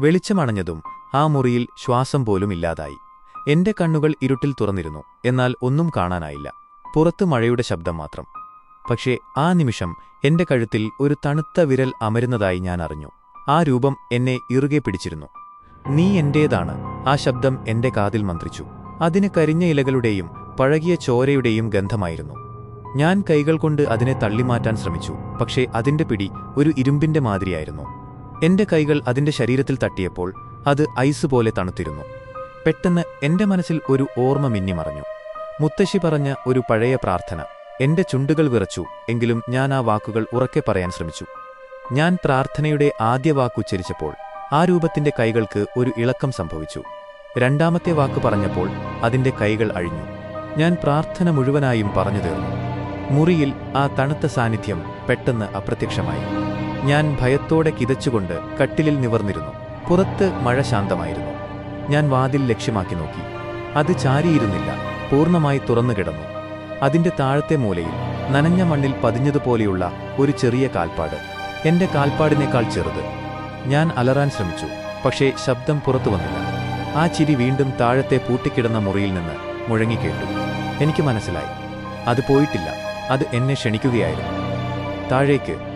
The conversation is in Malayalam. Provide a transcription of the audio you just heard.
വെളിച്ചമണഞ്ഞതും ആ മുറിയിൽ ശ്വാസം പോലും ഇല്ലാതായി. എന്റെ കണ്ണുകൾ ഇരുട്ടിൽ തുറന്നിരുന്നു. എന്നാൽ ഒന്നും കാണാനായില്ല. പുറത്ത് മഴയുടെ ശബ്ദം മാത്രം. പക്ഷേ ആ നിമിഷം എന്റെ കഴുത്തിൽ ഒരു തണുത്ത വിരൽ അമരുന്നതായി ഞാൻ അറിഞ്ഞു. ആ രൂപം എന്നെ ഇറുകെ പിടിച്ചിരുന്നു. നീ എന്റേതാണ്? ആ ശബ്ദം എന്റെ കാതിൽ മന്ത്രിച്ചു. അതിന് കരിഞ്ഞ ഇലകളുടെയും പഴകിയ ചോരയുടെയും ഗന്ധമായിരുന്നു. ഞാൻ കൈകൾ കൊണ്ട് അതിനെ തള്ളിമാറ്റാൻ ശ്രമിച്ചു. പക്ഷേ അതിന്റെ പിടി ഒരു ഇരുമ്പിന്റെ മാതിരിയായിരുന്നു. എന്റെ കൈകൾ അതിന്റെ ശരീരത്തിൽ തട്ടിയപ്പോൾ അത് ഐസ് പോലെ തണുത്തിരുന്നു. പെട്ടെന്ന് എന്റെ മനസ്സിൽ ഒരു ഓർമ്മ മിന്നിമറഞ്ഞു മുത്തശ്ശി പറഞ്ഞ ഒരു പഴയ പ്രാർത്ഥന. എന്റെ ചുണ്ടുകൾ വിറച്ചു എങ്കിലും ഞാൻ ആ വാക്കുകൾ ഉറക്കെ പറയാൻ ശ്രമിച്ചു. ഞാൻ പ്രാർത്ഥനയുടെ ആദ്യ വാക്കുച്ചരിച്ചപ്പോൾ ആ രൂപത്തിന്റെ കൈകൾക്ക് ഒരു ഇളക്കം സംഭവിച്ചു. രണ്ടാമത്തെ വാക്ക് പറഞ്ഞപ്പോൾ അതിന്റെ കൈകൾ അഴിഞ്ഞു. ഞാൻ പ്രാർത്ഥന മുഴുവനായും പറഞ്ഞു തീർന്നു. മുറിയിൽ ആ തണുത്ത സാന്നിധ്യം പെട്ടെന്ന് അപ്രത്യക്ഷമായി. ഞാൻ ഭയത്തോടെ കിതച്ചുകൊണ്ട് കട്ടിലിൽ നിവർന്നിരുന്നു. പുറത്ത് മഴ ശാന്തമായിരുന്നു. ഞാൻ വാതിൽ ലക്ഷ്യമാക്കി നോക്കി. അത് ചാരിയിരുന്നില്ല. പൂർണമായി തുറന്നു കിടന്നു. അതിന്റെ താഴത്തെ മൂലയിൽ നനഞ്ഞ മണ്ണിൽ പതിഞ്ഞതുപോലെയുള്ള ഒരു ചെറിയ കാൽപ്പാട്. എന്റെ കാൽപ്പാടിനേക്കാൾ ചെറുത്. ഞാൻ അലറാൻ ശ്രമിച്ചു. പക്ഷേ ശബ്ദം പുറത്തു വന്നില്ല. ആ ചിരി വീണ്ടും താഴത്തെ പൂട്ടിക്കിടന്ന മുറിയിൽ നിന്ന് മുഴങ്ങിക്കേട്ടു എനിക്ക് മനസ്സിലായി. അത് പോയിട്ടില്ല. അത് എന്നെ ക്ഷണിക്കുകയായിരുന്നു. താഴേക്ക്